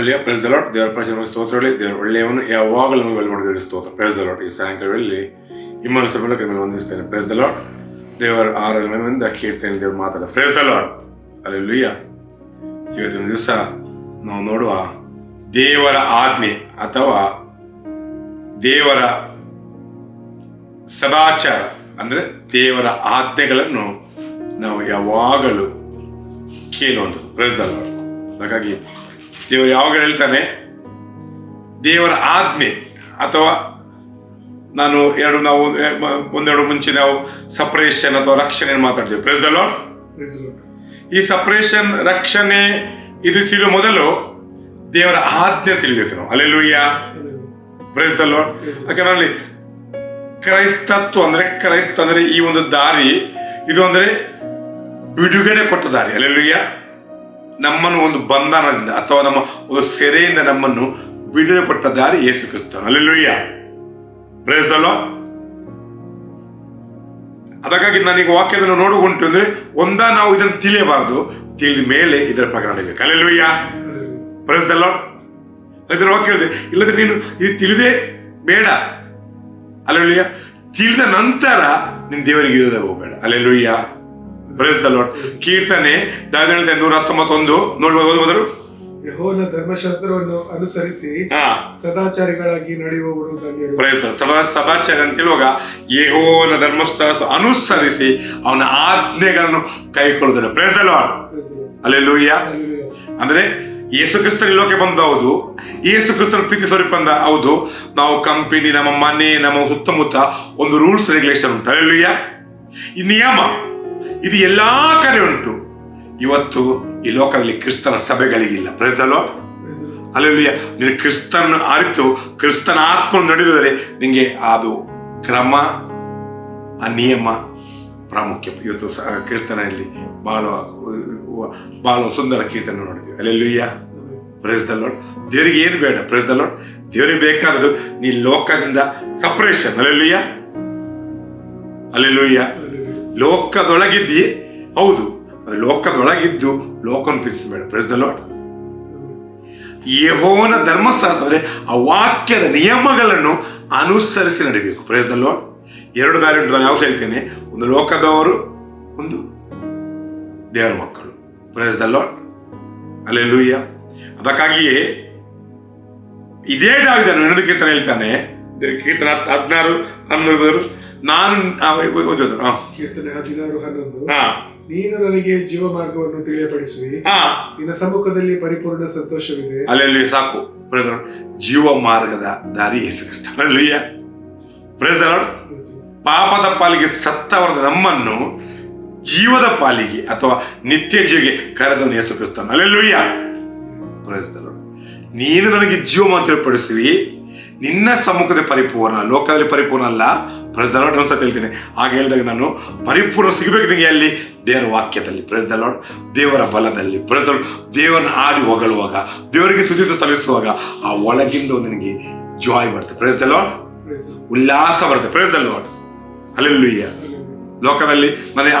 ಅಲ್ಲಿ press the lot ದೇವರ ಪ್ರಚಾರ ಸ್ತೋತ್ರಗಳಲ್ಲಿ ದೇವರ ಒಳ್ಳೆಯವನು ಯಾವಾಗಲೂ ನಮಗೆ ಒಳ್ಳೆ ಮಾಡಿದ ಸ್ತೋತ್ರ. ಪ್ರೆಸ್ ದ ಲಾಟ್ ಈ ಸಾಯಂಕಾಲದಲ್ಲಿ ಇಮ್ಮನ ಸಭೆಯಲ್ಲಿ ಕೈ ಮೇಲೆ ವಂದಿಸ್ತೇನೆ ಪ್ರೆಸ್ ದ ಲಾಟ್ ದೇವರ ಆರಾಧನೆಯಿಂದ ಕೀರ್ತೇನೆ ದೇವರು ಮಾತಾಡ ಪ್ರೆಸ್ ದ ಲಾಟ್ ಅಲ್ಲಿ ಲುಯ್ಯ ಇವತ್ತಿನ ದಿವಸ ನಾವು ನೋಡುವ ದೇವರ ಆಜ್ಞೆ ಅಥವಾ ದೇವರ ಸದಾಚಾರ, ಅಂದರೆ ದೇವರ ಆಜ್ಞೆಗಳನ್ನು ನಾವು ಯಾವಾಗಲೂ ಕೇಳುವಂಥದ್ದು. ಲಾಟ್ ಹಾಗಾಗಿ ದೇವರು ಯಾವಾಗ ಹೇಳ್ತಾನೆ? ದೇವರ ಆಜ್ಞೆ ಅಥವಾ ನಾನು ಎರಡು ನಾವು ಒಂದೆರಡು ಮುಂಚೆ ನಾವು ಸಪ್ರೇಷನ್ ಅಥವಾ ರಕ್ಷಣೆ ಮಾತಾಡ್ತೀವಿ praise the Lord Praise the Lord. ಈ ಸಪ್ರೇಷನ್ ರಕ್ಷಣೆ ಇದು ತಿಳಿಯುವ ಮೊದಲು ದೇವರ ಆಜ್ಞೆ ತಿಳಿಬೇಕು ನಾವು. Hallelujah praise praise the Lord ಯಾಕಂದ್ರೆ ಅಲ್ಲಿ ಕ್ರೈಸ್ತತ್ವ ಅಂದ್ರೆ ಕ್ರೈಸ್ತ ಅಂದ್ರೆ ಈ ಒಂದು ದಾರಿ ಇದು ಅಂದ್ರೆ ಬಿಡುಗಡೆ ಕೊಟ್ಟ ದಾರಿ. ಅಲ್ಲೆಲ್ಲೂಯ್ಯ ನಮ್ಮನ್ನು ಒಂದು ಬಂಧನದಿಂದ ಅಥವಾ ನಮ್ಮ ಒಂದು ಸೆರೆಯಿಂದ ನಮ್ಮನ್ನು ಬಿಡುಗಡೆ ಕೊಟ್ಟ ದಾರಿ ಯೇಸು ಕ್ರಿಸ್ತನು ಅಲ್ಲೆಲ್ಲೂಯ್ಯ ಪ್ರೇಸ್ ದ ಲಾರ್ಡ್ ಅದಕ್ಕಾಗಿ ನನಗೆ ವಾಕ್ಯವನ್ನು ನೋಡಿಕೊಂಡು ಅಂದ್ರೆ ಒಂದ ನಾವು ಇದನ್ನು ತಿಳಿಯಬಾರದು, ತಿಳಿದ ಮೇಲೆ ಇದರ ಪ್ರಕರಣ ನಡೀಬೇಕು alleluia Hallelujah. Press the lord ಇದರ ವಾಕ್ಯ ಹೇಳಿದೆ, ಇಲ್ಲದ್ರೆ ನೀನು ಇದು ತಿಳಿದೇ ಬೇಡ. ಅಲ್ಲೆಲ್ಲೂಯ್ಯ ತಿಳಿದ ನಂತರ ನಿನ್ನ ದೇವರಿಗೆ ಹೋಗಬೇಡ ಅಲ್ಲೆಲ್ಲೂಯ್ಯ ಪ್ರೆಸ್ ದ ಲಾರ್ಡ್ ಕೀರ್ತನೆ ಹೇಳಿದೆ ನೂರ ಹತ್ತೊಂಬತ್ತೊಂದು. ನೋಡಿ ಮೊದಲು. ಯೆಹೋವನ ಧರ್ಮಶಾಸ್ತ್ರವನ್ನು ಅನುಸರಿಸಿ ಸದಾಚಾರಿಗಳಾಗಿ ನಡೆಯುವವರು ಧನ್ಯರು. ಪ್ರಯತ್ನ ಸದಾ ಸದಾಚಾರ ಅಂತ ಹೇಳುವಾಗ ಯಹೋನ ಧರ್ಮಶಾಸ್ತ್ರ ಅನುಸರಿಸಿ ಅವನ ಆಜ್ಞೆಗಳನ್ನು ಕೈಕೊಳ್ಳುತ್ತಾರೆ ಪ್ರೈಸ್ ದ ಲಾರ್ಡ್. ಅಲ್ಲೆಲ್ಲೂಯ್ಯ. ಅಂದ್ರೆ ಯೇಸು ಕ್ರಿಸ್ತನ ಲೋಕೆ ಬಂದ ಹೌದು. ಯೇಸು ಕ್ರಿಸ್ತನ ಪ್ರೀತಿ ಸ್ವರೂಪ ಬಂದ ಹೌದು. ನಾವು ಕಂಪನಿ ನಮ್ಮ ಮನೆ ನಮ್ಮ ಸುತ್ತಮುತ್ತ ಒಂದು ರೂಲ್ಸ್ ರೆಗ್ಯುಲೇಷನ್ ಉಂಟು. ಅಲ್ಲೆಲ್ಲೂಯ್ಯ ಈ ನಿಯಮ. ಇದು ಎಲ್ಲಾ ಕಡೆ ಉಂಟು. ಇವತ್ತು ಈ ಲೋಕದಲ್ಲಿ ಕ್ರಿಸ್ತನ ಸಭೆಗಳಿಗಿಲ್ಲ. ಪ್ರಜ್ದಲ್ವಾ ಅಲ್ಲಿ ನೀನು ಕ್ರಿಸ್ತನ ಅರಿತು ಕ್ರಿಸ್ತನ ಆತ್ಮ ನಡೆದಿದರೆ ನಿಮಗೆ ಅದು ಕ್ರಮ ಆ ನಿಯಮ ಪ್ರಾಮುಖ್ಯ. ಇವತ್ತು ಕೀರ್ತನೆಯಲ್ಲಿ ಬಹಳ ಬಹಳ ಸುಂದರ ಕೀರ್ತನೆ ನೋಡಿದ್ದೀವಿ. ಅಲ್ಲೆಲ್ಲೂಯ್ಯ ಪ್ರೇಸ್ ದ ಲಾರ್ಡ್ ದೇವರಿಗೆ ಏನು ಬೇಡ. ಪ್ರೇಸ್ ದ ಲಾರ್ಡ್ ದೇವರಿಗೆ ಬೇಕಾದದು ನೀ ಲೋಕದಿಂದ ಸಪ್ರೇಷನ್ ಅಲ್ಲೆಲ್ಲೂಯ್ಯ ಅಲ್ಲೆಲ್ಲೂಯ್ಯ Hallelujah. ಲೋಕದೊಳಗಿದ್ದಿ ಹೌದು ಲೋಕದೊಳಗಿದ್ದು ಲೋಕನ ಪ್ರೀತಿಸಬೇಡ. ಬೇಡ ದ ಲಾರ್ಡ್ ಯೆಹೋವನ ಧರ್ಮಶಾಸ್ತ್ರ ಅಂದರೆ ಆ ವಾಕ್ಯದ ನಿಯಮಗಳನ್ನು ಅನುಸರಿಸಿ ನಡಿಬೇಕು ಪ್ರೇಸ್ ದ ಲಾರ್ಡ್ ಎರಡು ದಾರಿ ನಾನು ಯಾವ್ದು ಹೇಳ್ತೇನೆ? ಒಂದು ಲೋಕದವರು, ಒಂದು ದೇವರ ಮಕ್ಕಳು. ಪ್ರೇಸ್ ದ ಲಾರ್ಡ್ ಲೂಯ್ಯ ಅದಕ್ಕಾಗಿಯೇ ಇದೇ ದಾವಿದನು ನೆನೆದು ಕೀರ್ತನೆ ಹೇಳ್ತಾನೆ. ಕೀರ್ತನ ಹದಿನಾರು, ಹನ್ನೊಂದು ನಾನು. ಕೀರ್ತನೆ ಹದಿನಾರು ಹನ್ನೊಂದು. ನೀನು ನನಗೆ ಜೀವ ಮಾರ್ಗವನ್ನು ತಿಳಿಯಪಡಿಸುವಿ ನಿನ್ನ ಸಮ್ಮುಖದಲ್ಲಿ ಪರಿಪೂರ್ಣ ಸಂತೋಷವಿದೆ. ಅಲ್ಲೆಲ್ಲಿ ಸಾಕು. ಜೀವ ಮಾರ್ಗದ ದಾರಿ ಯೇಸು. ಪಾಪದ ಪಾಲಿಗೆ ಸತ್ತವರದ ನಮ್ಮನ್ನು ಜೀವದ ಪಾಲಿಗೆ ಅಥವಾ ನಿತ್ಯ ಜೀವಿಗೆ ಕರೆದವನು ಯೇಸು ಕ್ರಿಸ್ತನು ಅಲ್ಲೆಲ್ಲೂಯ್ಯ ನೀನು ನನಗೆ ಜೀವ ಮಾತ್ರಪಡಿಸುವಿ ನಿನ್ನ ಸಮ್ಮುಖದ ಪರಿಪೂರ್ಣ ಲೋಕದಲ್ಲಿ ಪರಿಪೂರ್ಣ ಅಲ್ಲ ಪ್ರೆಸ್ ದ ಲಾರ್ಡ್ ಅಂತ ಹೇಳ್ತೀನಿ ಹಾಗೆ ಹೇಳಿದಾಗ ನಾನು ಪರಿಪೂರ್ಣ ಸಿಗಬೇಕು ನಿಮಗೆ ಅಲ್ಲಿ? ದೇವರ ವಾಕ್ಯದಲ್ಲಿ ಪ್ರೆಸ್ ದ ಲಾರ್ಡ್ ದೇವರ ಬಲದಲ್ಲಿ ಪ್ರೆಸ್ ದೇವರನ್ನ ಆಡಿ ಹೊಗಳುವಾಗ ದೇವರಿಗೆ ಸುಜಿತ ಸಲ್ಲಿಸುವಾಗ ಆ ಒಳಗಿಂದ ನನಗೆ ಜಾಯ್ ಬರುತ್ತೆ. Praise the Lord Praise the ಉಲ್ಲಾಸ ಬರುತ್ತೆ. Praise the Lord hallelujah. ಲೋಕದಲ್ಲಿ ನನಗೆ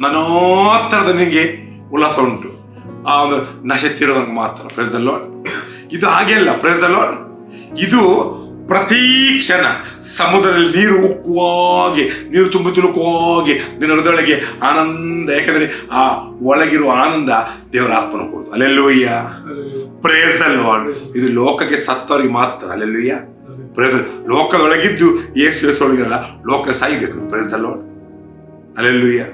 ನಾನಾ ಥರದ ನಿನಗೆ ಉಲ್ಲಾಸ ಉಂಟು. ಆ ಒಂದು ನಶೆ ತೀರೋದಂಗೆ ಮಾತ್ರ. ಪ್ರೇಸ್ ದ ಲಾರ್ಡ್ ಇದು ಹಾಗೆ ಅಲ್ಲ. ಪ್ರೇಸ್ ದ ಲಾರ್ಡ್ ಇದು ಪ್ರತಿ ಕ್ಷಣ ಸಮುದ್ರದಲ್ಲಿ ನೀರು ಉಕ್ಕುವಾಗಿ ನೀರು ತುಂಬಿ ತುಳುಕುವಾಗಿ ನಿನ್ನ ಹೃದಯೊಳಗೆ ಆನಂದ. ಯಾಕಂದ್ರೆ ಆ ಒಳಗಿರುವ ಆನಂದ ದೇವರ ಆತ್ಮನ ಕೊಡುದು ಅಲ್ಲೆಲ್ಲೂಯ್ಯ. ಪ್ರೇಸ್ ಲಾರ್ಡ್ ಇದು ಲೋಕಕ್ಕೆ ಸತ್ತವರಿಗೆ ಮಾತ್ರ. Hallelujah Amen. ಪ್ರೇಸ್ ಲೋಕದೊಳಗಿದ್ದು ಏಸು ಒಳಗಿರಲ್ಲ ಲೋಕ ಸಾಯ್ಬೇಕು. ಪ್ರೇಸ್ ಲಾರ್ಡ್ ಅಲ್ಲೆಲ್ಲೂಯ್ಯ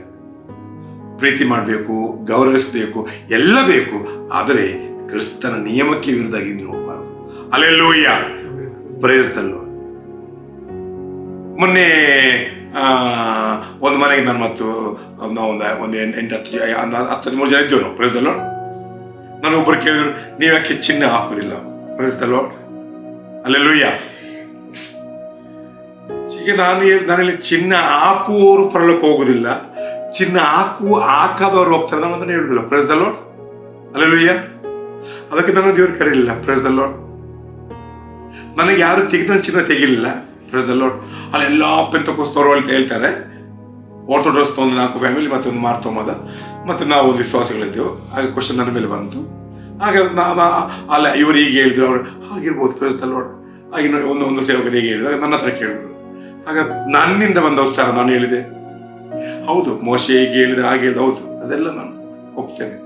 ಪ್ರೀತಿ ಮಾಡಬೇಕು ಗೌರವಿಸಬೇಕು ಎಲ್ಲ ಬೇಕು. ಆದರೆ ಕ್ರಿಸ್ತನ ನಿಯಮಕ್ಕೆ ವಿರುದ್ಧ ಹೋಗಬಾರದು ಅಲ್ಲೆಲ್ಲೂಯ್ಯ ಲಾರ್ಡ್ ಮೊನ್ನೆ ಒಂದು ಮನೆಗೆ ನಾನು ಮತ್ತು ನಾವು ಒಂದು ಒಂದು ಎಂಟು ಹತ್ತು ಹತ್ತು ಹದಿಮೂರು ಜನ ಇದ್ದೇವೆ ನಾವು. ನಾನು ಒಬ್ಬರು ಕೇಳಿದ್ರು, ನೀವು ಯಾಕೆ ಚಿನ್ನ ಹಾಕೋದಿಲ್ಲ? ಲಾರ್ಡ್ ಅಲ್ಲೆಲ್ಲೂಯ್ಯ ಈಗ ನಾನು ಹೇಳ್- ನಾನು ಹೇಳಿ, ಚಿನ್ನ ಹಾಕುವವರು ಪರಲೋಕ ಹೋಗುದಿಲ್ಲ ಚಿನ್ನ ಹಾಕುವ, ಹಾಕದವರು ಹೋಗ್ತಾರೆ. ನಾನು ಅದನ್ನು ಹೇಳುದಿಲ್ಲ ಲಾರ್ಡ್ ಅಲ್ಲೆಲ್ಲೂಯ್ಯ ಅದಕ್ಕೆ ನಾನು ದೇವರು ಕರೀಲಿಲ್ಲ. ಲಾರ್ಡ್ ನನಗೆ ಯಾರು ತೆಗೆದ ಚಿನ್ನ ತೆಗಿಲಿಲ್ಲ. ಪ್ರೇಸ್ ಅಲ್ಲೆಲ್ಲ ಅಲ್ಲೆಲ್ಲ ಪೆಂತಕೋಸ್ತವರು ಅಂತ ಹೇಳ್ತಾರೆ. ಆರ್ಥೋಡಾಕ್ಸ್ ಒಂದು ನಾಲ್ಕು ಫ್ಯಾಮಿಲಿ ಮತ್ತೆ ಒಂದು ಮಾರ್ತೋಮದ ಮತ್ತೆ ನಾವು ಒಂದು ವಿಶ್ವಾಸಗಳಿದ್ದೆವು. ಹಾಗೆ ಕ್ವಶನ್ ನನ್ನ ಮೇಲೆ ಬಂತು. ಹಾಗೆ ನಾನು ಅಲ್ಲ, ಇವರು ಹೀಗೆ ಹೇಳಿದ್ರು, ಅವರು ಹಾಗಿರ್ಬೋದು ಪ್ರಸ್ತಲ್ಲ ಹಾಗೆ ಒಂದು ಒಂದು ಸೇವಕರು ಹೀಗೆ ಹೇಳಿದಾಗ ನನ್ನ ಹತ್ರ ಕೇಳಿದ್ರು. ಆಗ ನನ್ನಿಂದ ಬಂದ ಉತ್ತರ ನಾನು ಹೇಳಿದೆ. ಹೌದು, ಮೋಶೆ ಹೀಗೆ ಹೇಳಿದೆ, ಹಾಗೆ ಹೇಳಿದೆ, ಹೌದು. ಅದೆಲ್ಲ ನಾನು ಒಪ್ತೇನೆ.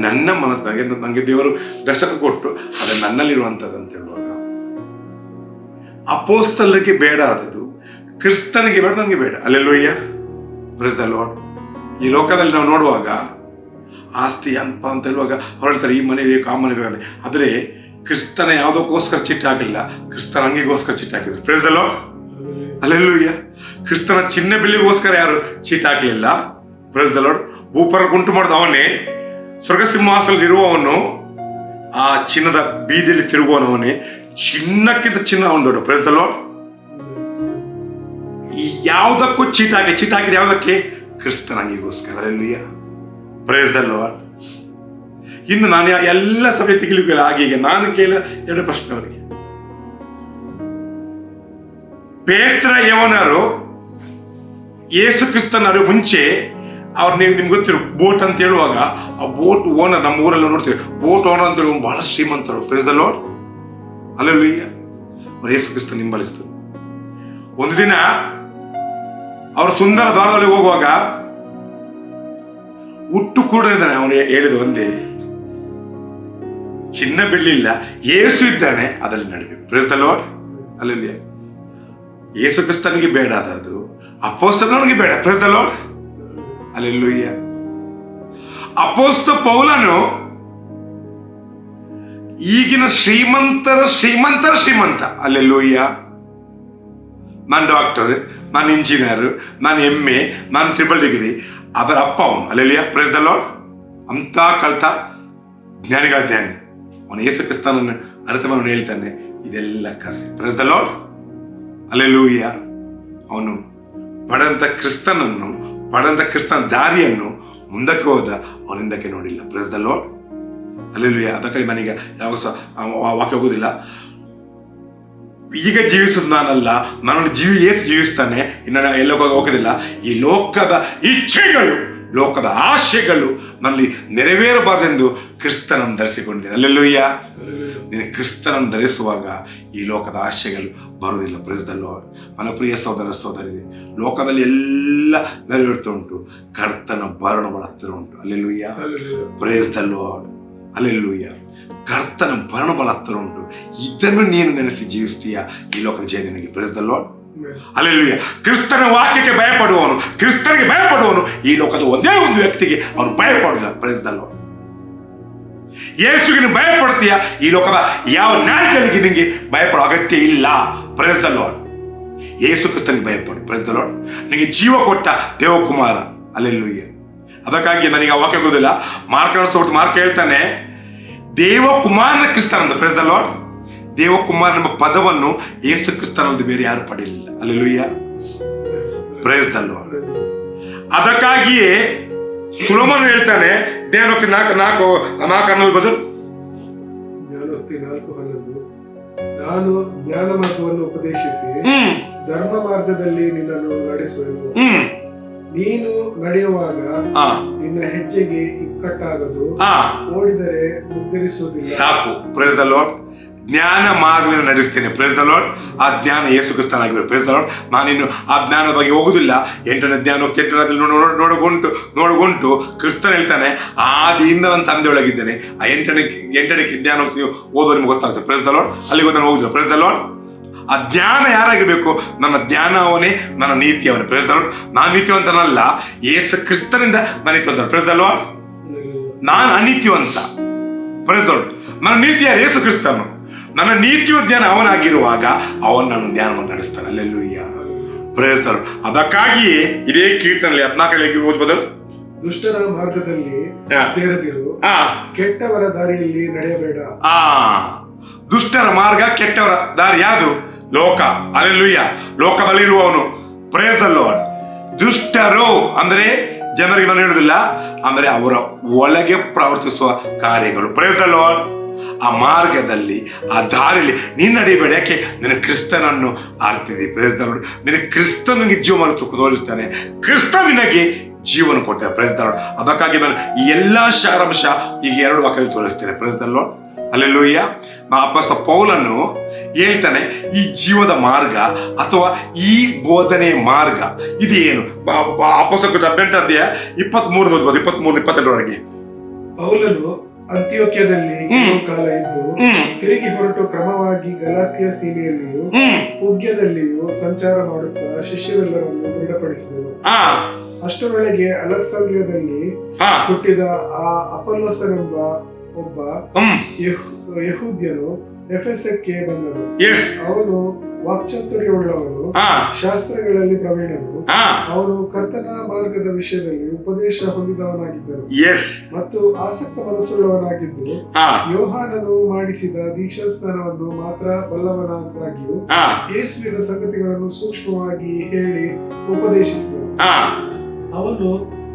ನನ್ನ ಮನಸ್ಸಿನಾಗೆ ನನಗೆ ದೇವರು ದರ್ಶನ ಕೊಟ್ಟು, ಅದು ನನ್ನಲ್ಲಿರುವಂಥದ್ದು ಅಂತ ಹೇಳುವಾಗ ಅಪೋಸ್ತಲರಿಗೆ ಬೇಡ ಆದದು ಕ್ರಿಸ್ತನಿಗೆ ಬೇಡ, ನನಗೆ ಬೇಡ. ಅಲ್ಲೆಲ್ಲೋಯ್ಯ ಬ್ರಿಸ್ ದ ಲಾರ್ಡ್ ಈ ಲೋಕದಲ್ಲಿ ನಾವು ನೋಡುವಾಗ, ಆಸ್ತಿ ಅಂತ ಅಂತ ಹೇಳುವಾಗ ಅವ್ರು ಹೇಳ್ತಾರೆ, ಈ ಮನೆ ಬೇಕು ಆ ಮನೆ ಆದರೆ ಕ್ರಿಸ್ತನ ಯಾವುದಕ್ಕೋಸ್ಕರ ಚಿಟ್ಟು ಹಾಕಲಿಲ್ಲ ಕ್ರಿಸ್ತನ ಅಂಗಿಗೋಸ್ಕರ ಚಿಟ್ಟು ಹಾಕಿದ್ರು ಪ್ರೇಸ್ ದ ಲಾರ್ಡ್ ಅಲ್ಲೆಲ್ಲೂಯ್ಯ ಕ್ರಿಸ್ತನ ಚಿನ್ನ ಬಿಲ್ಲಿಗೋಸ್ಕರ ಯಾರು ಚೀಟ್ ಹಾಕಲಿಲ್ಲ ಪ್ರೈಸ್ ದ ಲಾರ್ಡ್ ಭೂಪರ ಗುಂಟು ಮಾಡಿದ ಅವನೇ ಸ್ವರ್ಗ ಸಿಂಹಾಸನದಲ್ಲಿ ಇರುವವನು, ಆ ಚಿನ್ನದ ಬೀದಿಯಲ್ಲಿ ತಿರುಗುವವನೇ ಚಿನ್ನಕ್ಕಿಂತ ಚಿನ್ನ ಒಂದು ದೊಡ್ಡ ಲಾರ್ಡ್ ಈ ಯಾವುದಕ್ಕೂ ಚೀಟಾಗಿ ಚೀಟಾಗಿದೆ ಯಾವುದಕ್ಕೆ? ಕ್ರಿಸ್ತನಾಗಿಗೋಸ್ಕರ ಅಲ್ಲಿಯ ಲಾರ್ಡ್ ಇನ್ನು ನಾನು ಎಲ್ಲ ಸಭೆ ತೆಗಿಲಿಕ್ಕೆ ಹಾಗೆ ಹೀಗೆ, ನಾನು ಕೇಳ ಎರಡು ಪ್ರಶ್ನೆ ಅವರಿಗೆ. ಪೇತ್ರ ಯವನರು ಯೇಸು ಕ್ರಿಸ್ತನರು ಮುಂಚೆ, ಅವ್ರು ನೀವು ನಿಮ್ಗೆ ಗೊತ್ತಿರು ಬೋಟ್ ಅಂತ ಹೇಳುವಾಗ, ಆ ಬೋಟ್ ಓನರ್ ನಮ್ಮ ಊರಲ್ಲಿ ನೋಡ್ತೀವಿ. ಬೋಟ್ ಓನರ್ ಅಂತ ಹೇಳುವ ಬಹಳ ಶ್ರೀಮಂತರು. ಪ್ರೇಸ್ ದ ಲಾರ್ಡ್ ಅಲ್ಲಲ್ಲಿ ಅವ್ರು ಯೇಸು ಕ್ರಿಸ್ತ ನಿಂಬಲಿಸ್ತು ಒಂದು ದಿನ ಅವರು ಸುಂದರ ದ್ವಾರದಲ್ಲಿ ಹೋಗುವಾಗ ಹುಟ್ಟು ಕೂಡ ಇದ್ದಾನೆ. ಅವನು ಹೇಳಿದ ಒಂದೇ, ಚಿನ್ನ ಬೆಳ್ಳಿಲ್ಲ ಏಸು ಇದ್ದಾನೆ, ಅದರಲ್ಲಿ ನಡಬೇಕು. ಪ್ರೇಸ್ ದ ಲಾರ್ಡ್ ಅಲ್ಲಲ್ಲಿ ಯೇಸು ಕ್ರಿಸ್ತನಿಗೆ ಬೇಡ ಅದು ಅಪೋಸ್ತನಿಗೆ ಬೇಡ. ಪ್ರೇಸ್ ದ ಲಾರ್ಡ್ ಅಲ್ಲೆಲ್ಲೂಯ್ಯ ಅಪೋಸ್ತ ಪೌಲನು ಈಗಿನ ಶ್ರೀಮಂತರ ಶ್ರೀಮಂತರ ಶ್ರೀಮಂತ. ಅಲ್ಲೆಲ್ಲೋಯ್ಯ. ನಾನು ಡಾಕ್ಟರ್ ನಾನು ಇಂಜಿನಿಯರ್ ನಾನು ಎಂ ಎ ನಾನು ತ್ರಿಬಲ್ ಡಿಗ್ರಿ ಅದರ ಅಪ್ಪ ಅವನು. ಅಲ್ಲೆಲ್ಲಿಯ ಪ್ರೇಸ್ ದ ಲಾರ್ಡ್ ಅಂತ ಕಲ್ತ ಜ್ಞಾನಿಗಳ ಜ್ಞಾನಿ. ಅವನು ಕ್ರಿಸ್ತಾನನ್ನು ಕ್ರಿಸ್ತನನ್ನು ಅರ್ಥವನ್ನು ಹೇಳ್ತಾನೆ. ಇದೆಲ್ಲ ಕಸಿ. Praise the Lord hallelujah. ಅವನು ಪಡೆದಂಥ ಕ್ರಿಸ್ತನನ್ನು ಪಡೆದಂಥ ಕ್ರಿಸ್ತನ ದಾರಿಯನ್ನು ಮುಂದಕ್ಕೆ ಹೋದ ಅವನಿಂದಕ್ಕೆ ನೋಡಿಲ್ಲ. ಪ್ರೆಸ್ ದ ಲಾರ್ಡ್ ಅಲ್ಲೆಲ್ಲೂಯ್ಯ ಅದಕ್ಕಾಗಿ ನನಗೆ ಯಾವಾಗ ಸಹ ವಾಕ್ಯ ಹೋಗುದಿಲ್ಲ ಈಗ ಜೀವಿಸುದು ನಾನಲ್ಲ. ನನ್ನನ್ನು ಜೀವಿ ಏಸು ಜೀವಿಸ್ತಾನೆ ಇನ್ನು ನಾನು ಎಲ್ಲೋ ಹೋಗೋದಿಲ್ಲ ಈ ಲೋಕದ ಇಚ್ಛೆಗಳು ಲೋಕದ ಆಶೆಗಳು ನನ್ನಲ್ಲಿ ನೆರವೇರಬಾರದೆಂದು ಕ್ರಿಸ್ತನನ್ನು ಧರಿಸಿಕೊಂಡಿದ್ದೇನೆ ಅಲ್ಲೆಲ್ಲೂಯ್ಯ ನೀನು ಕ್ರಿಸ್ತನನ್ನು ಧರಿಸುವಾಗ ಈ ಲೋಕದ ಆಶೆಗಳು ಬರುವುದಿಲ್ಲ. ಪ್ರೇಸ್ ಮನಪ್ರಿಯ ನನ್ನ ಪ್ರಿಯ ಸಹೋದರ ಸಹೋದರಿ ಲೋಕದಲ್ಲಿ ಎಲ್ಲ ನೆರವೇರ್ತಾ ಉಂಟು. ಕರ್ತನ ಬರಣ ಹತ್ತಿರ ಉಂಟು. Hallelujah praise the Lord hallelujah ಕರ್ತನ ಭರಣ ಬಲ ಹತ್ತಿರ ಉಂಟು. ಇದನ್ನು ನೀನು ನೆನೆಸಿ ಜೀವಿಸ್ತೀಯ? ಈ ಲೋಕದ ಜಯ ನಿನಗೆ. ಲಾರ್ಡ್ ಅಲ್ಲೆಲ್ಲೂಯ್ಯ ಕ್ರಿಸ್ತನ ವಾಕ್ಯಕ್ಕೆ ಭಯಪಡುವವನು ಕ್ರಿಸ್ತನಿಗೆ ಭಯಪಡುವವನು ಈ ಲೋಕದ ಒಂದೇ ಒಂದು ವ್ಯಕ್ತಿಗೆ ಅವನು ಭಯಪಡುವುದಿಲ್ಲ. ಲಾರ್ಡ್ ಯೇಸುವಿಗೆ ಭಯಪಡ್ತೀಯ ಈ ಲೋಕದ ಯಾವ ನಾಯಕನಿಗೆ ನಿಮಗೆ ಭಯಪಡೋ ಅಗತ್ಯ ಇಲ್ಲ. ಲಾರ್ಡ್ ಯೇಸು ಕ್ರಿಸ್ತನಿಗೆ ಭಯಪಡು. ಲಾರ್ಡ್ ನಿನಗೆ ಜೀವ ಕೊಟ್ಟ ದೇವಕುಮಾರ. ಅಲ್ಲೆಲ್ಲೂಯ್ಯ ಅದಕ್ಕಾಗಿ ನನಗೆ ಆ ವಾಕ್ಯ ಗೊತ್ತಿಲ್ಲ. ಮಾರ್ಕ್ ಸೋಟ್ ಮಾರ್ಕ್ ಹೇಳ್ತಾನೆ ದೇವಕುಮಾರನ ಕ್ರಿಸ್ತನ ಅಂತ ಪ್ರೇಸ್ ದ ಲಾರ್ಡ್ ದೇವಕುಮಾರ ಎಂಬ ಪದವನ್ನು ಯೇಸು ಕ್ರಿಸ್ತನಂದು ಬೇರೆ ಯಾರು ಪಡೆಯಲಿಲ್ಲ. ಅಲ್ಲೆಲ್ಲೂಯ್ಯ ಪ್ರೇಸ್ ದ ಲಾರ್ಡ್ ಅದಕ್ಕಾಗಿಯೇ ಸುಲಮನ್ ಹೇಳ್ತಾನೆ ದೇವಕ್ಕೆ ನಾಲ್ಕು ನಾಲ್ಕು ನಾಲ್ಕು ಅನ್ನೋದು ಬದಲು. ನಾಲ್ಕು ಹನ್ನೊಂದು. ನಾನು ಜ್ಞಾನ ಮಾರ್ಗವನ್ನು ಉಪದೇಶಿಸಿ ಧರ್ಮ ಮಾರ್ಗದಲ್ಲಿ ನಿನ್ನನ್ನು ನಡೆಸುವೆನು. ಹ್ಮ್. ನೀನು ನಡೆಯುವಾಗ ನಿನ್ನ ಹೆಜ್ಜೆಗೆ ಇಕ್ಕಟ್ಟಾಗದು. ಓಡಿದರೆ ಮುಗ್ಗರಿಸುವುದಿಲ್ಲ. ಸಾಕು. ಪ್ರೇಸ್ ದ ಲಾರ್ಡ್ ಜ್ಞಾನ ಮಾರ್ಗವನ್ನು ನಡೆಸ್ತೇನೆ. ಪ್ರೇಸ್ ದ ಲಾರ್ಡ್ ಆ ಜ್ಞಾನ ಏಸು ಕ್ರಿಸ್ತನಾಗಿರೋ ಪ್ರೇಸ್ ದ ಲಾರ್ಡ್ ನಾನಿನ್ನು ಆ ಜ್ಞಾನದ ಬಗ್ಗೆ ಹೋಗುದಿಲ್ಲ. ಎಂಟನೇ ಜ್ಞಾನ ಎಂಟನೇದಲ್ಲಿ ನೋಡ ನೋಡಿಕೊಂಡು ಕ್ರಿಸ್ತನ ಕ್ರಿಸ್ತನ್ ಹೇಳ್ತಾನೆ ಆದಿಯಿಂದ ನನ್ನ ತಂದೆ ಒಳಗಿದ್ದೇನೆ ಆ ಎಂಟನೇ ಎಂಟನೇ ಜ್ಞಾನ ಹೋಗ್ತೀವಿ ಓದೋ ನಿಮ್ಗೆ ಗೊತ್ತಾಗುತ್ತೆ. ಪ್ರೇಸ್ ದ ಲಾರ್ಡ್ ಅಲ್ಲಿಗೆ ನಾನು ಹೋಗುದಿಲ್ಲ. ಪ್ರೇಸ್ ದ ಲಾರ್ಡ್ ಆ ಧ್ಯಾನ ಯಾರಾಗಿರ್ಬೇಕು? ನನ್ನ ಧ್ಯಾನ ಅವನೇ ನನ್ನ ನೀತಿ ಅವನೇ. ಲಾರ್ಡ್ ನಾನು ನೀತಿವಂತನಲ್ಲ ಯೇಸು ಕ್ರಿಸ್ತನಿಂದ ನಾನು ನೀತಿವಂತ ನಾನು ಅನೀತಿವಂತ. ಪ್ರೇಸ್ ನನ್ನ ನೀತಿ ಯಾರು? ನೀತಿಯ ಯೇಸು ಕ್ರಿಸ್ತನು. ನನ್ನ ನೀತಿಯು ಧ್ಯಾನ ಅವನಾಗಿರುವಾಗ ಅವನು ನನ್ನ ಧ್ಯಾನವನ್ನು ನಡೆಸ್ತಾನೆ. ಅಲ್ಲೆಲ್ಲೂಯ್ಯ ಲಾರ್ಡ್ ಅದಕ್ಕಾಗಿಯೇ ಇದೇ ಕೀರ್ತನಲ್ಲಿ ಹದಿನಾಲ್ಕು ಓದ್ಬೋದು? ದುಷ್ಟರ ಮಾರ್ಗದಲ್ಲಿ. ಸೇರದಿರು. ಆ ಕೆಟ್ಟವರ ದಾರಿಯಲ್ಲಿ ನಡೆಯಬೇಡ. ಆ ದುಷ್ಟರ ಮಾರ್ಗ ಕೆಟ್ಟವರ ದಾರಿ ಯಾವುದು? ಲೋಕ ಅಲ್ಲೆಲ್ಲೂಯ್ಯ ಲೋಕದಲ್ಲಿರುವವನು ಪ್ರೇಸ್ ದ ಲಾರ್ಡ್ ದುಷ್ಟರು ಅಂದರೆ ಜನರಿಗೆ ನಾನು ಹೇಳುದಿಲ್ಲ ಅಂದರೆ ಅವರ ಒಳಗೆ ಪ್ರವರ್ತಿಸುವ ಕಾರ್ಯಗಳು. ಪ್ರೇಸ್ ದ ಆ ಮಾರ್ಗದಲ್ಲಿ, ಆ ದಾರಿಯಲ್ಲಿ ನೀನು ನಡೀಬೇಡ ಯಾಕೆ? ನಿನ್ನ ಕ್ರಿಸ್ತನನ್ನು ಆಡ್ತಿದೆ ಲಾರ್ಡ್ ನಿನ್ನ ಕ್ರಿಸ್ತನಿಗೆ ಜೀವನ ಮರೆತು ತೋರಿಸ್ತಾನೆ. ಕ್ರಿಸ್ತ ನಿನಗೆ ಜೀವನ ಕೊಟ್ಟೆ ಪ್ರೈಸ್ ದ ಅದಕ್ಕಾಗಿ ನಾನು ಈ ಎಲ್ಲಾ ಸಾರಾಂಶ ಈಗ ಎರಡು ವಾಕ್ಯದಲ್ಲಿ ತೋರಿಸ್ತೇನೆ. ಪ್ರೈಸ್ ಅಲ್ಲೆಲ್ಲೂಯ್ಯ ಅಪಸ್ತ ಪೌಲನ್ನು ಹೇಳ್ತಾನೆ ಈ ಜೀವದ ಮಾರ್ಗ ಅಥವಾ ಈ ಬೋಧನೆ ಮಾರ್ಗ ಇದೇನು ಅಪಸ್ತ ಹದಿನೆಂಟು ಅಧ್ಯಾಯ ಇಪ್ಪತ್ತ್ ಮೂರು ಓದ್ಬೋದು ಇಪ್ಪತ್ತ್ ಮೂರು ಇಪ್ಪತ್ತೆರಡರವರೆಗೆ ಪೌಲನು ಅಂತ್ಯೋಕ್ಯದಲ್ಲಿ ಕಾಲ ಇದ್ದು ತಿರುಗಿ ಹೊರಟು ಕ್ರಮವಾಗಿ ಗಲಾತಿಯ ಸೀಮೆಯಲ್ಲಿಯೂ ಪುಗ್ಯದಲ್ಲಿಯೂ ಸಂಚಾರ ಮಾಡುತ್ತಾ ಶಿಷ್ಯರೆಲ್ಲರನ್ನು ದೃಢಪಡಿಸಿದರು ಅಷ್ಟರೊಳಗೆ ಅಲೆಕ್ಸಾಂದ್ರಿಯದಲ್ಲಿ ಹುಟ್ಟಿದ ಆ ಅಪಲ್ಲೋಸನೆಂಬ ಒಬ್ಬ ಯಹೂದ್ಯನು ಎಫೆಸಕ್ಕೆ ಬಂದನು ಎಸ್ ಅವನು ವಾಕ್ಚಾತುರ್ಯವುಳ್ಳವನು ಆ ಶಾಸ್ತ್ರಗಳಲ್ಲಿ ಪ್ರವೀಣನು ಅವರು ಅವನು ಕರ್ತನ ಮಾರ್ಗದ ವಿಷಯದಲ್ಲಿ ಉಪದೇಶ ಹೊಂದಿದವನಾಗಿದ್ದನು ಎಸ್ ಮತ್ತು ಆಸಕ್ತ ಮನಸ್ಸುಳ್ಳವನಾಗಿದ್ದು ಯೋಹಾನನು ಮಾಡಿಸಿದ ದೀಕ್ಷಾ ಸ್ನಾನವನ್ನು ಮಾತ್ರ ಬಲ್ಲವನಾದಾಗಿಯೂ ಯೇಸುವಿನ ಸಂಗತಿಗಳನ್ನು ಸೂಕ್ಷ್ಮವಾಗಿ ಹೇಳಿ ಉಪದೇಶಿಸಿದನು. ಆ ಅವನು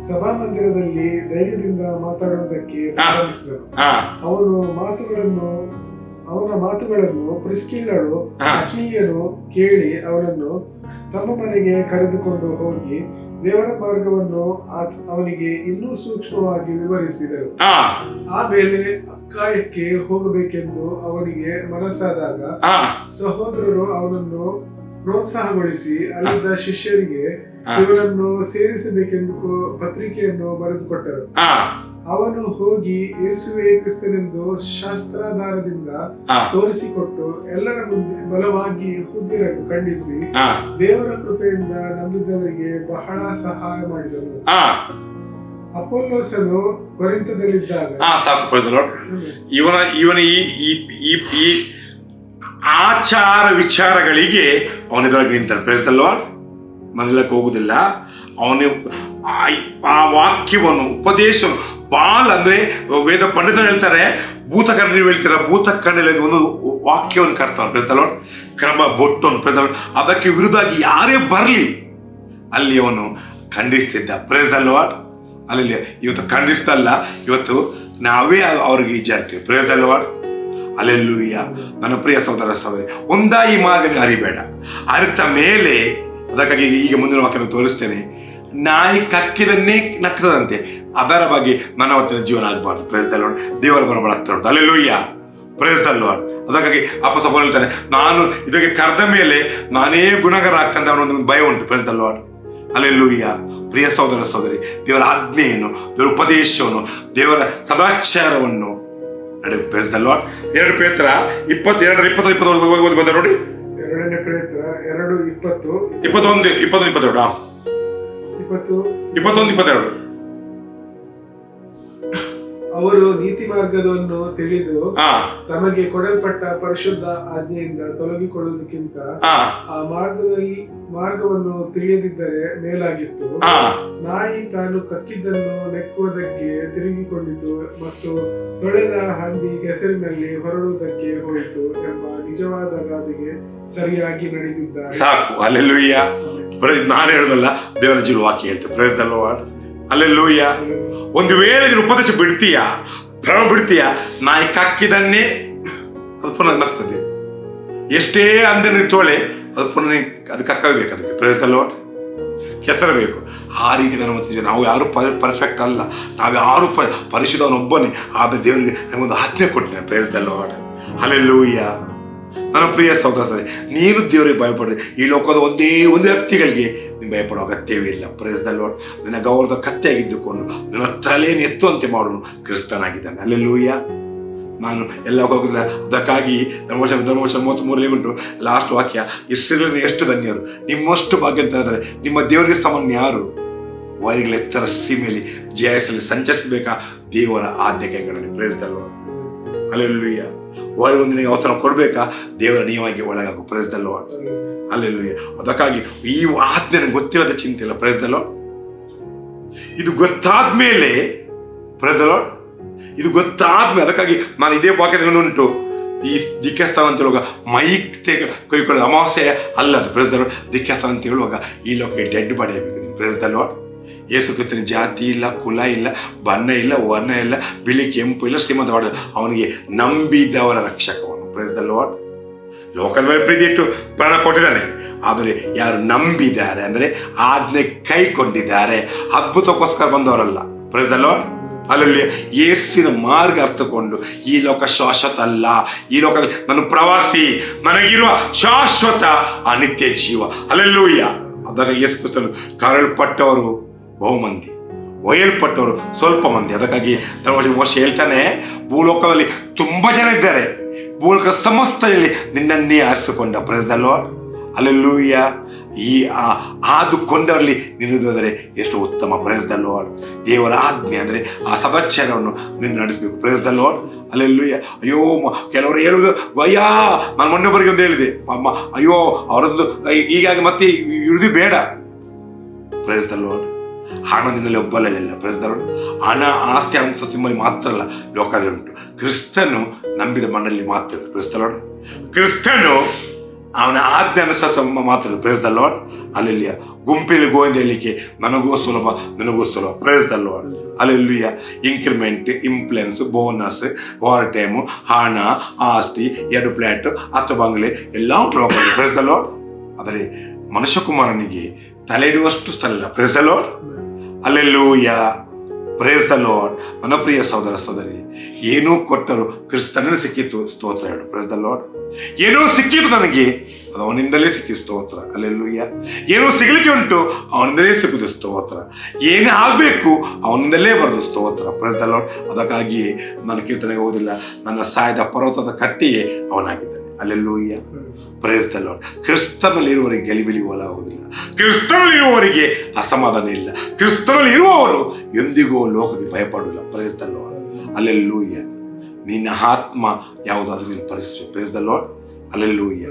ಸಭಾಮಂದಿರದಲ್ಲಿ ಧೈರ್ಯದಿಂದ ಮಾತಾಡುವುದಕ್ಕೆ ಪ್ರಾರಂಭಿಸಿದರು. ಆ ಅವನು ಮಾತುಗಳನ್ನು ಅವನ ಮಾತುಗಳನ್ನು ಪ್ರಿಸ್ಕಿಲ್ಲಳು ಅಖಿಲ್ಯರು ಕೇಳಿ ಅವನನ್ನು ತಮ್ಮ ಮನೆಗೆ ಕರೆದುಕೊಂಡು ಹೋಗಿ ದೇವರ ಮಾರ್ಗವನ್ನು ಅವನಿಗೆ ಇನ್ನೂ ಸೂಕ್ಷ್ಮವಾಗಿ ವಿವರಿಸಿದರು. ಆಮೇಲೆ ಅಕ್ಕಾಯಕ್ಕೆ ಹೋಗಬೇಕೆಂದು ಅವನಿಗೆ ಮನಸ್ಸಾದಾಗ ಸಹೋದರರು ಅವನನ್ನು ಪ್ರೋತ್ಸಾಹಗೊಳಿಸಿ ಅಲ್ಲಿದ್ದ ಶಿಷ್ಯರಿಗೆ ಆ. ಇವನನ್ನು ಸೇರಿಸಬೇಕೆಂದು ಪತ್ರಿಕೆಯನ್ನು ಬರೆದುಕೊಟ್ಟರು. ಅವನು ಹೋಗಿ ಯೇಸುವೆ ಕ್ರಿಸ್ತನೆಂದು ಶಾಸ್ತ್ರಾಧಾರದಿಂದ ತೋರಿಸಿಕೊಟ್ಟು ಎಲ್ಲರ ಮುಂದೆ ಬಲವಾಗಿ ಹುದ್ದಿರನ್ನು ಖಂಡಿಸಿ ದೇವರ ಕೃಪೆಯಿಂದ ನಂಬಿದವರಿಗೆ ಬಹಳ ಸಹಾಯ ಮಾಡಿದನು. ಆ ಅಪೋಲ್ಲೋಸನು ಕೊರಿಂತದಲ್ಲಿದ್ದಾಗ ಲಾರ್ಡ್ ಇವನ ಇವನ ಈ ಈ ಆಚಾರ ವಿಚಾರಗಳಿಗೆ ಅವನಿದ್ರಾಗ ನಿಂತಾನೆ ಪ್ರೈಸ್ ಮನೆಯಲ್ಲಕ್ಕೆ ಹೋಗುದಿಲ್ಲ. ಅವನೇ ಆ- ವಾಕ್ಯವನ್ನು ಉಪದೇಶ ಬಾಲ್ ಅಂದ್ರೆ ವೇದ ಪಂಡಿತರು ಹೇಳ್ತಾರೆ ಭೂತ ಕಂಡ ನೀವು ಹೇಳ್ತೀರ ಭೂತ ಕಣ್ಣಲ್ಲಿ ಒಂದು ವಾಕ್ಯವನ್ನು ಕರ್ತಾವ ಪ್ರೆಸಲ್ ಕ್ರಮ ಬೊಟ್ಟನ್ನು ಪ್ರೈಸ್ ದ ಲಾರ್ಡ್ ಅದಕ್ಕೆ ವಿರುದ್ಧವಾಗಿ ಯಾರೇ ಬರಲಿ, ಅಲ್ಲಿ ಅವನು ಖಂಡಿಸ್ತಿದ್ದ. ಪ್ರೆಸಲ್ ವಾಟ್ ಲಾರ್ಡ್ ಅಲ್ಲಿ ಇವತ್ತು ಖಂಡಿಸ್ತಲ್ಲ, ಇವತ್ತು ನಾವೇ ಅವ್ರಿಗೆ ಈಜಾಡ್ತೀವಿ. ಲಾರ್ಡ್ ಅಲ್ಲೆಲ್ಲೂಯ್ಯ ನನ್ನ ಪ್ರಿಯ ಸಹೋದರ ಸಹೋದರಿ ಈ ಮಾರ್ಗನೇ ಅರಿಬೇಡ. ಅರಿತ ಮೇಲೆ ಅದಕ್ಕಾಗಿ ಈಗ ಮುಂದಿನ ವಾಕ್ಯನ ತೋರಿಸ್ತೇನೆ. ನಾಯಿ ಕಕ್ಕಿದನ್ನೇ ನಕ್ಕದಂತೆ ಅದರ ಬಗ್ಗೆ ಮನವತ್ತಿನ ಜೀವನ ಆಗಬಾರ್ದು. ಪ್ರೇಸ್ ದ ಲಾರ್ಡ್ ದೇವರ ಬರಬಾರ ಹತ್ರ ಉಂಟು. ಅಲ್ಲೆಲ್ಲೂಯ್ಯ ಪ್ರೈಸ್ ಅದಕ್ಕಾಗಿ ಅಪ್ಪ ಹೇಳ್ತಾರೆ ನಾನು ಇದಕ್ಕೆ ಕರೆದ ಮೇಲೆ ನಾನೇ ಗುಣಗರ ಆಗ್ತಂತ ಅವನ ಒಂದು ಭಯ ಉಂಟು. ಪ್ರಯತ್ನ ದ ಲಾರ್ಡ್ ಅಲ್ಲೆಲ್ಲೂಯ್ಯ ಪ್ರಿಯ ಸಹೋದರ ಸಹೋದರಿ, ದೇವರ ಆಜ್ಞೆಯನ್ನು, ದೇವರ ಉಪದೇಶವನ್ನು, ದೇವರ ಸದಾಚಾರವನ್ನು ನಡೆ ಪ್ರೇಸ್ ದ ಲಾರ್ಡ್ ಎರಡು ಪೇತ್ರ ಇಪ್ಪತ್ತೆರಡರ ಇಪ್ಪತ್ತು ಇಪ್ಪತ್ತೊಂದು ಬಂದ ನೋಡಿ. ಎರಡನೇ ಪ್ರಯತ್ನ ಎರಡು ಇಪ್ಪತ್ತು. ಇಪ್ಪತ್ತೊಂದು ಇಪ್ಪತ್ತೊಂದು ಇಪ್ಪತ್ತೆರಡು. ಇಪ್ಪತ್ತು. ಇಪ್ಪತ್ತೊಂದು ಇಪ್ಪತ್ತೆರಡು. ಅವರು ನೀತಿ ಮಾರ್ಗವನ್ನು ತಿಳಿದು ತಮಗೆ ಕೊಡಲ್ಪಟ್ಟ ಪರಿಶುದ್ಧ ಆಜ್ಞೆಯಿಂದ ತೊಲಗಿಕೊಳ್ಳುವುದಕ್ಕಿಂತ ಆ. ಮಾರ್ಗದಲ್ಲಿ ಮಾರ್ಗವನ್ನು ತಿಳಿಯದಿದ್ದರೆ ಮೇಲಾಗಿತ್ತು. ನಾಯಿ ತಾನು ಕಕ್ಕಿದ್ದನ್ನು ನೆಕ್ಕುವುದಕ್ಕೆ ತಿರುಗಿಕೊಂಡಿತು ಮತ್ತು ತೊಳೆದ ಹಂದಿ ಕೆಸರಿನಲ್ಲಿ ಹೊರಡುವುದಕ್ಕೆ ಹೋಯಿತು ಎಂಬ ನಿಜವಾದ ಗಾದೆಗೆ ಸರಿಯಾಗಿ ನಡೆದಿದ್ದಾರೆ. ಸಾಕು. ಅಲ್ಲೆಲ್ಲೂ ನಾನು ಹೇಳೋದಲ್ಲ ದೇವರ ವಾಕ್ಯ ಅಂತ ಲಾರ್ಡ್ ಅಲ್ಲೆಲ್ಲೂಯ್ಯ ಒಂದು ವೇಳೆ ನೀನು ಉಪದೇಶ ಬಿಡ್ತೀಯಾ? ಭ್ರಮ ಬಿಡ್ತೀಯಾ? ನಾಯಿ ಕಕ್ಕಿದನ್ನೇ ಅದು ಪುನಃ ನಗ್ತದೆ. ಎಷ್ಟೇ ಅಂದರೆ ನೀನು ತೋಳೆ, ಅದು ಪುನಃ ಅದು ಕಕ್ಕಬೇಕು ಅದಕ್ಕೆ. ಪ್ರೈಸ್ ದ ಲಾರ್ಡ್ ಕೆಸರ ಬೇಕು ಆ ರೀತಿ ನನ್ನ ಮತ್ತೆ ನಾವು ಯಾರು ಪರ್ಫೆಕ್ಟ್ ಅಲ್ಲ. ನಾವು ಯಾರು ಪ ಪರಿಶುದ್ಧವನೊಬ್ಬನೇ ಆದ ದೇವರಿಗೆ ನಮಗೊಂದು ಆಜ್ಞೆ ಕೊಟ್ಟಿದ್ದೇನೆ. ಲಾರ್ಡ್ ಅಲ್ಲೆಲ್ಲೂಯ್ಯ ನನ್ನ ಪ್ರಿಯ ಸಹೋದರರೇ, ನೀನು ದೇವರಿಗೆ ಭಯಪಡ ಈ ಲೋಕದ ಒಂದೇ, ಒಂದು ವ್ಯಕ್ತಿಗಳಿಗೆ ನೀನು ಭಯಪಡೋ ಅಗತ್ಯವೇ ಇಲ್ಲ. ಪ್ರೇಸ್ ನನ್ನ ಗೌರವದ ಕತ್ತೆಯಾಗಿದ್ದುಕೊಂಡು ನನ್ನ ತಲೆಯನ್ನು ಎತ್ತುವಂತೆ ಮಾಡೋನು ಕ್ರಿಸ್ತನಾಗಿದ್ದಾನೆ. ಅಲ್ಲೆಲ್ಲೂಯ್ಯ ನಾನು ಎಲ್ಲ ಹೋಗೋದಿಲ್ಲ ಅದಕ್ಕಾಗಿ ಧರ್ಮವಚನ ಧರ್ಮವಚನ ಮೂವತ್ತ್ ಮೂರರಲ್ಲಿ ಉಂಟು. ಲಾಸ್ಟ್ ವಾಕ್ಯ. ಇಸ್ರೇಲಿನ ಎಷ್ಟು ಧನ್ಯರು. ನಿಮ್ಮಷ್ಟು ಭಾಗ್ಯ ಅಂತ ನಿಮ್ಮ ದೇವರಿಗೆ ಸಾಮಾನ್ಯ ಯಾರು? ವೈರಿಗಳ ಎತ್ತರ ಸೀಮೆಯಲ್ಲಿ ಜಯಸಲ್ಲಿ ಸಂಚರಿಸಬೇಕಾ? ದೇವರ ಆದ್ಯ ಕೈಗಳಲ್ಲಿ ಲಾರ್ಡ್ ಅಲ್ಲೆಲ್ಲೂಯ್ಯ ಒಳಗೆ ಒಂದು ನಿನಗೆ ಅವತರಣ ಕೊಡಬೇಕಾ? ದೇವರ ನಿಯವಾಗಿ ಒಳಗಾಗು. ಪ್ರೇಸ್ ಅಲ್ಲೆಲ್ಲ ಅದಕ್ಕಾಗಿ ಈ ಆತ್ಮ ನನಗೆ ಗೊತ್ತಿಲ್ಲದ ಚಿಂತೆ ಇಲ್ಲ. ಲಾರ್ಡ್ ಇದು ಗೊತ್ತಾದ್ಮೇಲೆ ಪ್ರೇಸ್ ದ ಲಾರ್ಡ್ ಇದು ಗೊತ್ತಾದ್ಮೇಲೆ ಅದಕ್ಕಾಗಿ ನಾನು ಇದೇ ವಾಕ್ಯದಲ್ಲಿ ಉಂಟು ಈ ದಿಕ್ಕಸ್ಥಾನ ಅಂತ ಹೇಳುವಾಗ ಮೈಕ್ ತೆಗೆ ಕೈಕೊಳ್ಳೋದು ಅಮಾವಾಸ್ಯೆ ಅಲ್ಲ ಅದು. ಪ್ರೇಸ್ ದಿಕ್ಕಸ್ಥಾನ ಅಂತ ಹೇಳುವಾಗ ಈ ಲೋಕಕ್ಕೆ ಡೆಡ್ ಬಾಡಿ ಆಗಬೇಕು. ಪ್ರೇಸ್ ದ ಲಾರ್ಡ್ ಯೇಸು ಕ್ರಿಸ್ತನ ಜಾತಿ ಇಲ್ಲ, ಕುಲ ಇಲ್ಲ, ಬಣ್ಣ ಇಲ್ಲ, ವರ್ಣ ಇಲ್ಲ, ಬಿಳಿ, ಕೆಂಪು ಇಲ್ಲ, ಶ್ರೀಮಂತ ಅವನಿಗೆ ನಂಬಿದವರ ರಕ್ಷಕವನು. ಪ್ರೇಸ್ ದ ಲಾರ್ಡ್ ಲೋಕದ ಮೇಲೆ ಪ್ರೀತಿ ಇಟ್ಟು ಪ್ರಾಣ ಕೊಟ್ಟಿದ್ದಾನೆ. ಆದರೆ ಯಾರು ನಂಬಿದ್ದಾರೆ ಅಂದರೆ ಆಜ್ಞೆ ಕೈಕೊಂಡಿದ್ದಾರೆ. ಅದ್ಭುತಕ್ಕೋಸ್ಕರ ಬಂದವರಲ್ಲ. ಪ್ರಜದಲ್ಲೋ ಅಲ್ಲಿ ಯೇಸಿನ ಮಾರ್ಗ ಅರ್ಥಕೊಂಡು ಈ ಲೋಕ ಶಾಶ್ವತ ಅಲ್ಲ. ಈ ಲೋಕದಲ್ಲಿ ನಾನು ಪ್ರವಾಸಿ, ನನಗಿರುವ ಶಾಶ್ವತ ಅನಿತ್ಯ ನಿತ್ಯ ಜೀವ. ಅಲ್ಲೆಲ್ಲೂಯ್ಯ ಅದಾಗ ಯೇಸು ಕ್ರಿಸ್ತನು ಕರಲ್ಪಟ್ಟವರು ಬಹುಮಂದಿ, ಒಯ್ಯಲ್ಪಟ್ಟವರು ಸ್ವಲ್ಪ ಮಂದಿ. ಅದಕ್ಕಾಗಿ ಧರ್ಮರಾಜ ಮೋಶ ಹೇಳ್ತಾನೆ, ಭೂಲೋಕದಲ್ಲಿ ತುಂಬ ಜನ ಇದ್ದಾರೆ. ಭೂಲೋಕ ಸಮಸ್ತದಲ್ಲಿ ನಿನ್ನನ್ನೇ ಆರಿಸಿಕೊಂಡ ಪ್ರೆಸ್ದಲ್ಲೋ ಅಲ್ಲೆಲ್ಲೂಯ್ಯ ಈ ಆದುಕೊಂಡವರಲ್ಲಿ ನಿಲ್ಲುವುದಾದರೆ ಎಷ್ಟು ಉತ್ತಮ ಲಾರ್ಡ್ ದೇವರ ಆಜ್ಞೆ ಅಂದರೆ ಆ ಸದಾಚಾರವನ್ನು ನಿನ್ನ ನಡೆಸಬೇಕು. ಲಾರ್ಡ್ ಅಲ್ಲೆಲ್ಲೂಯ್ಯ ಅಯ್ಯೋ ಕೆಲವರು ಹೇಳುವುದು ಅಯ್ಯ ನಾನು ಮೊನ್ನೊಬ್ಬರಿಗೆ ಒಂದು ಹೇಳಿದೆ. ಅಮ್ಮ, ಅಯ್ಯೋ, ಅವರದ್ದು, ಈಗಾಗಿ ಮತ್ತೆ ಇಳಿದು ಬೇಡ. ಲಾರ್ಡ್ ಹಣ ನಿನ್ನಲ್ಲಿ ಒಬ್ಬಲ್ಲ ಪ್ರೇಸ್ ದ ಲಾರ್ಡ್ ಹಣ, ಆಸ್ತಿ ಅಂತಸ್ತು ನಿಮ್ಮಲ್ಲಿ ಮಾತ್ರ ಅಲ್ಲ, ಲೋಕದಲ್ಲಿ ಉಂಟು. ಕ್ರಿಸ್ತನು ನಂಬಿದ ಮಣ್ಣಲ್ಲಿ ಮಾತ್ರ ಪ್ರೇಸ್ ದ ಲಾರ್ಡ್ ಕ್ರಿಸ್ತನು ಅವನ ಆಜ್ಞೆ ಅನುಸರಿಸ ಮಾತ್ರ ಪ್ರೇಸ್ ದ ಲಾರ್ಡ್ ಅಲ್ಲೆಲ್ಲಿಯ ಗುಂಪಿನಲ್ಲಿ ಗೋವಿಂದ ಹೇಳಲಿಕ್ಕೆ, ನನಗೂ ಸುಲಭ ನನಗೂ ಸುಲಭ praise the Lord hallelujah increment ಇಂಪ್ಲೆನ್ಸ್ bonus war time ಹಣ, ಆಸ್ತಿ, ಎರಡು ಫ್ಲ್ಯಾಟ್ ಹತ್ತು ಬಂಗ್ಲೆ, ಎಲ್ಲ ಉಂಟು ಲೋಕದಲ್ಲಿ ಪ್ರೇಸ್ ದ ಲಾರ್ಡ್ ಆದರೆ ಮನುಷ್ಯಕುಮಾರನಿಗೆ ತಲೆ ಇಡುವಷ್ಟು ಸ್ಥಳ ಇಲ್ಲ. Praise the Lord hallelujah praise the Lord ಮನಪ್ರಿಯ ಪ್ರಿಯ ಸಹೋದರ ಸಹೋದರಿ, ಏನೂ ಕೊಟ್ಟರು ಕ್ರಿಸ್ತನ ಸಿಕ್ಕಿತು ಸ್ತೋತ್ರ ಹೇಳು. ಪ್ರೇಸ್ ದ ಲೋಡ್ ಏನೋ ಸಿಕ್ಕಿತು ನನಗೆ, ಅದು ಅವನಿಂದಲೇ ಸಿಕ್ಕಿತು ಸ್ತೋತ್ರ. ಅಲ್ಲೆಲ್ಲೂಯ್ಯ ಏನೋ ಸಿಗಲಿಕ್ಕೆ ಉಂಟು, ಅವನಿಂದಲೇ ಸಿಗುದು ಸ್ತೋತ್ರ. ಏನೇ ಆಗಬೇಕು, ಅವನಿಂದಲೇ ಬರೋದು ಸ್ತೋತ್ರ. ಪ್ರೇಸ್ ದ ಲೋಡ್ ಅದಕ್ಕಾಗಿಯೇ ನನ್ನ ಕೀರ್ತನೆಗೆ ಹೋಗೋದಿಲ್ಲ ನನ್ನ ಸಾಯದ ಪರ್ವತದ ಕಟ್ಟಿಯೇ ಅವನಾಗಿದ್ದಾನೆ. ಅಲ್ಲೆಲ್ಲೂಯ್ಯ ಪ್ರೇಸ್ ದ ಲೋಡ್ ಕ್ರಿಸ್ತನಲ್ಲಿ ಗೆಲಿಬಿಲಿ ಒಳಗುವುದಿಲ್ಲ ಕ್ರಿಸ್ತನಲ್ಲಿ ಇರುವವರಿಗೆ ಅಸಮಾಧಾನ ಇಲ್ಲ. ಕ್ರಿಸ್ತನಲ್ಲಿ ಇರುವವರು ಎಂದಿಗೂ ಲೋಕಕ್ಕೆ ಭಯಪಡುವುದಿಲ್ಲ. ಪ್ರೇಸ್ ಲಾರ್ಡ್ ಅಲ್ಲೆಲ್ಲೂಯ್ಯ ನಿನ್ನ ಆತ್ಮ ಯಾವುದು ಅದು ನಿನ್ನ ಪರಿಸ್ಥಿತಿ ಪ್ರೇಸ್ ಲಾರ್ಡ್ ಅಲ್ಲೆಲ್ಲೂಯ್ಯ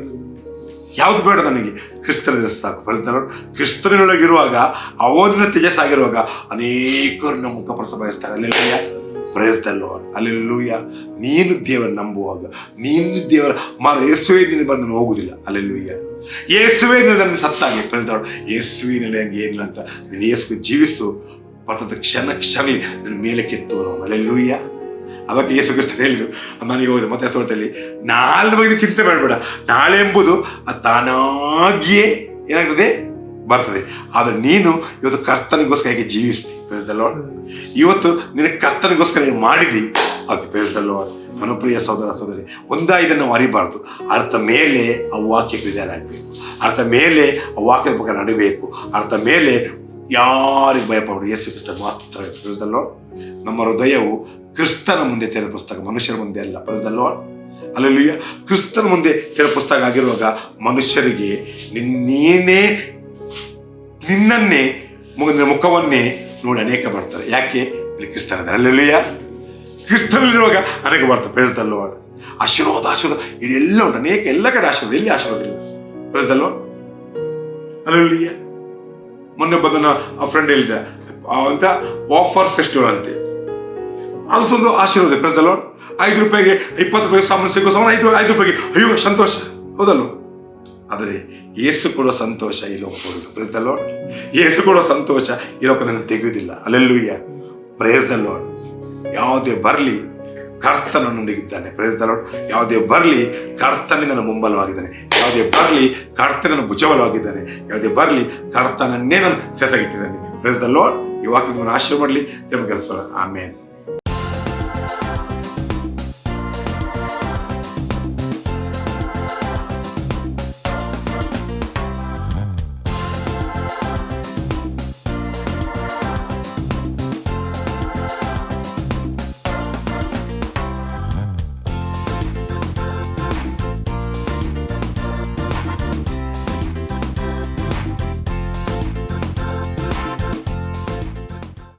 ಯಾವುದು ಬೇಡ ನನಗೆ? ಕ್ರಿಸ್ತನ ಸಾಕು. ಪ್ರಯತ್ನ ಕ್ರಿಸ್ತನೊಳಗಿರುವಾಗ ಅವನ ತೇಜಸ್ಸಾಗಿರುವಾಗ ಅನೇಕರು ನಮ್ಮ ಮುಖಪಡಿಸ ಬಯಸ್ತಾರೆ. ಅಲ್ಲೆಲ್ಲೂಯ್ಯ ಪ್ರೇಸ್ ಲಾರ್ಡ್ ಅಲ್ಲೆಲ್ಲೂಯ್ಯ ನೀನು ದೇವರ ನಂಬುವಾಗ, ನೀನು ದೇವರ ಮಾರ ಯೇಸುವೆ ನಿನ್ನ ಬಂದು ಹೋಗುದಿಲ್ಲ ಅಲ್ಲೆಲ್ಲೂಯ್ಯ ಯೇಸುವೆ ನನಗೆ ಸತ್ತಾಗಿ. ಪ್ರೇಸ್ ದ ನನಗೆ ಯೇಸುವಿನಲ್ಲಿ ಹಂಗೆ ಏನಿಲ್ಲ ಅಂತ ನೀನು ಯೇಸು ಜೀವಿಸು. ಪತದ ಕ್ಷಣ ಕ್ಷಣಲಿ ನನ್ನ ಮೇಲೆ ಕೆತ್ತು ಅಲ್ಲೆಲ್ಲೂಯ್ಯ ಅದಕ್ಕೆ ಯೇಸು ಕ್ರಿಸ್ತ ಹೇಳಿದ್ರು ನನಗೆ ಹೋದ ಮತ್ತೆ ಸೋಟಲ್ಲಿ ನಾಳೆ ಬಗ್ಗೆ ಚಿಂತೆ ಮಾಡಬೇಡ. ನಾಳೆ ಎಂಬುದು ಅದು ತಾನಾಗಿಯೇ ಏನಾಗ್ತದೆ? ಬರ್ತದೆ. ಆದರೆ ನೀನು ಇವತ್ತು ಕರ್ತನಿಗೋಸ್ಕರ ಹೇಗೆ ಜೀವಿಸ್ತಿ. The ಇವತ್ತು ನಿನಗೆ ಕರ್ತನಿಗೋಸ್ಕರ ಹೇಗೆ ಮಾಡಿದಿ. ಅದು ಬೇಸದಲ್ಲೋ ಮನಪ್ರಿಯ ಸಹೋದರ ಸಹೋದರಿ ಒಂದ ಇದನ್ನು ನಾವು ಅರಿಬಾರ್ದು ಅರ್ಥ ಮೇಲೆ ಆ ವಾಕ್ಯಕ್ಕೆ ವಿಧಾನಾಗಬೇಕು ಅರ್ಥ ಮೇಲೆ ಆ ವಾಕ್ಯದ ಬಗ್ಗೆ ನಡಬೇಕು. ಅರ್ಥ ಮೇಲೆ ಯಾರಿಗೆ ಭಯಪಡೋದು ಯೇಸು ಕ್ರಿಸ್ತ ಮಾತ್ರ. ನಮ್ಮ ಹೃದಯವು ಕ್ರಿಸ್ತನ ಮುಂದೆ ತೆರೆ ಪುಸ್ತಕ, ಮನುಷ್ಯರ ಮುಂದೆ ಅಲ್ಲ. ಬೇಸದಲ್ಲೋ ಅಲ್ಲಿ ಕ್ರಿಸ್ತನ ಮುಂದೆ ತೆರೆ ಪುಸ್ತಕ ಆಗಿರುವಾಗ ಮನುಷ್ಯರಿಗೆ ನಿನ್ನೇನೇ, ನಿನ್ನನ್ನೇ ಮುಗಿದ ಮುಖವನ್ನೇ ನೋಡಿ ಅನೇಕ ಬರ್ತಾರೆ. ಯಾಕೆ? ಇಲ್ಲಿ ಕ್ರಿಸ್ತನ ಅಲ್ಲೆಲ್ಲೂಯ್ಯ ಕ್ರಿಸ್ತನಲ್ಲಿರುವಾಗ ಅನೇಕ ಬರ್ತದೆ ಪ್ರೇಸದಲ್ಲೋ ಆಶೀರ್ವಾದ ಆಶೀರ್ವಾದ. ಇದೆಲ್ಲ ಉಂಟು, ಅನೇಕ ಎಲ್ಲ ಕಡೆ ಆಶೀರ್ವಾದ, ಎಲ್ಲಿ ಆಶೀರ್ವಾದ ಇಲ್ಲ? ಪ್ರೇಸದಲ್ಲೋ ಅಲ್ಲಿಯ ಮೊನ್ನೆ ಬಂದ ಆ ಫ್ರೆಂಡ್ ಹೇಳಿದ ಅಂತ ಆಫರ್ ಫೆಸ್ಟಿವಲ್ ಅಂತೆ. ಅದು ಒಂದು ಆಶೀರ್ವಾದ ಪ್ರೇಸದಲ್ಲೋ ಐದು ರೂಪಾಯಿಗೆ ಇಪ್ಪತ್ತು ರೂಪಾಯಿ ಸಾಮಾನು ಸಿಗೋ ಸಾಮಾನು, ಐದು ಐದು ರೂಪಾಯಿಗೆ. ಅಯ್ಯೋ, ಸಂತೋಷ. ಹೌದಲ್ವ? ಆದರೆ ಏಸು ಕೊಡೋ ಸಂತೋಷ ಈ ಲೋಕ ಕೊಡೋದು ಲಾರ್ಡ್ ಏಸು ಕೊಡೋ ಸಂತೋಷ ಈ ಲೋಕ ನನಗೆ ತೆಗೆಯುವುದಿಲ್ಲ. ಅಲ್ಲೆಲ್ಲೂಯ್ಯ ಲಾರ್ಡ್ ಯಾವುದೇ ಬರಲಿ ಕರ್ತನೊಂದಿಗಿದ್ದಾನೆ ಲಾರ್ಡ್ ಯಾವುದೇ ಬರಲಿ ಕರ್ತನಿಂದ ನನ್ನ ಮುಂಬಲವಾಗಿದ್ದಾನೆ. ಯಾವುದೇ ಬರಲಿ ಕರ್ತನ ಭುಜಬಲವಾಗಿದ್ದಾನೆ. ಯಾವುದೇ ಬರಲಿ ಕರ್ತನನ್ನೇ ನಾನು ಸೆಸಗಿಟ್ಟಿದ್ದಾನೆ. ಪ್ರೇಸ್ ದ ಲಾರ್ಡ್ ಈ ವಾಕ್ಯ ಆಶೀರ್ವಾದ ಮಾಡಲಿ. ಕೆಲಸ ಆಮೇಲೆ